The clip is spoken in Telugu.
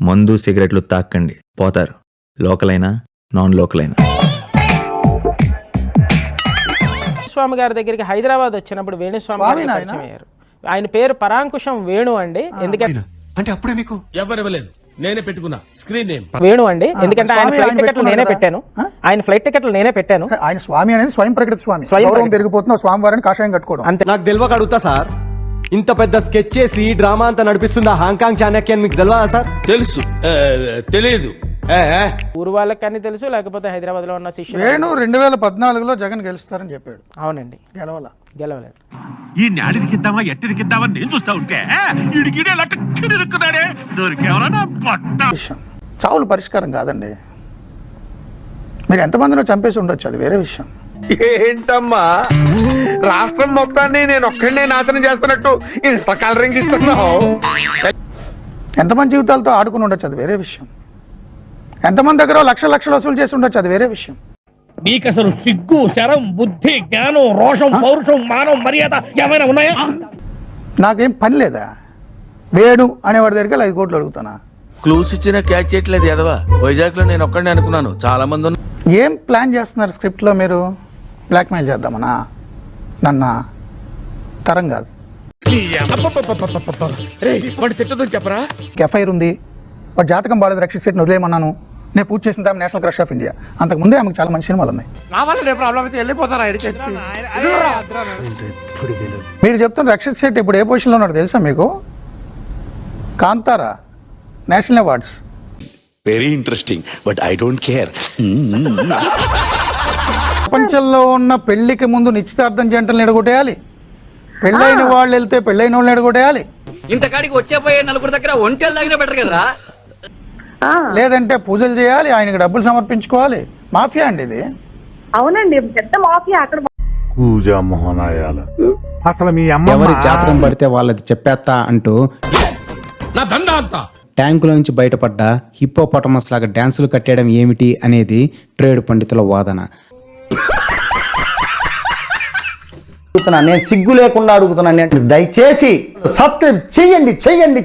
మందు సిగరెట్లు తాక్కండి. పోతారు. లోకల్ అయినా నాన్ లోకల్ అయినా స్వామి గారి దగ్గరికి హైదరాబాద్ వచ్చినప్పుడు వేణుస్వామి గారు స్వామినా ఆయన? పరిచయం అయ్యారు. ఆయన పేరు పరాంకుశం వేణు అండి. ఎందుకంటే అంటే అప్పుడే మీకు? ఎవరు ఇవ్వలేదు నేనే పెట్టుకున్నా. Screen name. వేణు అండి. ఎందుకంటే ఆయన స్వామి ఫ్లైట్ ఆయన టికెట్లు నేనే పెట్టాను? ఆయన ఫ్లైట్ టికెట్లు నేనే పెట్టాను. ఆయన స్వామి అనేది స్వయం ప్రకృతి స్వామి. స్వయం గౌరవం ప్రకృతి. పెరిగిపోతున్న స్వామి వారిని కాషాయం కట్టుకోవడం. అంతే నాకు తెలియక అడుగుతా సార్. ఇంత పెద్ద స్కెచ్ చేసి డ్రామా అంతా నడిపిస్తుంది ఆ హాంకాంగ్ చాణక్య అని మీకు తెలియదా సార్? తెలుసు. ఆ, తెలియదు. ఊరు వాళ్ళకి కానీ తెలుసు లేకపోతే హైదరాబాద్లో ఉన్న శిష్యులు వేణు రెండు వేల పద్నాలుగులో జగన్ గెలుస్తారని చెప్పాడు. అవునండి. గెలవాల. గెలవలేదు. ఈ నేడిరికిద్దామా ఎట్టిరికిద్దామా నేను చూస్తా ఉంటే ఇడికిడే లట్టుకున్నాడే దొరికేవరా నా పట్ట? విషయం. చావులు పరిష్కారం కాదండి. మీరు ఎంతమందినో చంపేసి ఉండొచ్చు అది వేరే విషయం. ఏంటమ్మా? రాష్ట్రం మొత్తాన్ని నేను ఒక్కడినే నాశనం చేస్తున్నట్టు ఇంత కలరింగ్ ఇస్తున్నావు? ఎంతమంది జీవితాలతో ఆడుకుని ఉండొచ్చు అది వేరే విషయం. ఎంతమంది దగ్గర లక్ష లక్షలు వసూలు చేసి ఉండొచ్చు అది వేరే విషయం. మీకు అసలు సిగ్గు శరం బుద్ధి జ్ఞానం రోషం పౌరుషం మానం మర్యాద ఏమైనా ఉన్నాయా? నాకేం పని లేదా? వేణు అనేవాడి దగ్గరికి ఐదు కోట్లు అడుగుతానా? క్లూస్ ఇచ్చినా క్యాచ్ చేయట్లేదు ఎదవా వైజాగ్లో నేను ఒక్కడిని అనుకున్నాను. చాలా మంది ఉన్నారు. ఏం ప్లాన్ చేస్తున్నారు స్క్రిప్ట్లో మీరు? బ్లాక్మెయిల్ చేద్దామనా? నన్న తరం కాదు. చెప్పరా? ఎఫ్ఐఆర్ ఉంది. వాడు జాతకం బాగాలేదు రక్షిత్ శెట్టిని వదిలేయమన్నాను. నేను పూజ చేసిన దాని నేషనల్ క్రష్ ఆఫ్ ఇండియా. అంతకు ముందే ఆమెకు చాలా మంచి సినిమాలు ఉన్నాయి. మీరు చెప్తున్న రక్షిత్ శెట్టి ఇప్పుడు ఏ పొజిషన్లో ఉన్నాడు తెలుసా మీకు? Kantara national awards. Very interesting but I don't care ప్రపంచంలో ఉన్న పెళ్ళికి ముందు నిశ్చితార్థం జంటలను ఎడగొట్టేయాలి. పెళ్ళైన వాళ్ళు వెళ్తే పెళ్ళైన వాళ్ళని ఎడగొట్టేయాలి. ఇంతకాడికి వచ్చే పోయే నలుగురు దగ్గర ఒంటెలు తగిన బెటర్ కదరా లేదంటే పూజలు చేయాలి ఆయనకి డబ్బులు సమర్పించుకోవాలి. మాఫియా అండి ఇది. అవునండి పెద్ద మాఫియా అక్కడ. కూజా మోహనాయాల. అసలు మీ అమ్మ ఎవరి జాతకం పడితే వాళ్ళది చెప్పేస్తా అంటూ నా దందా అంతా. ట్యాంకులో నుంచి బయటపడ్డ హిప్పోపటమస్ లాగా డ్యాన్సులు కట్టేయడం ఏమిటి అనేది ట్రేడ్ పండితుల వాదన. నేను సిగ్గు లేకుండా అడుగుతున్నాను దయచేసి సబ్స్క్రైబ్ చెయ్యండి చెయ్యండి చెయ్యండి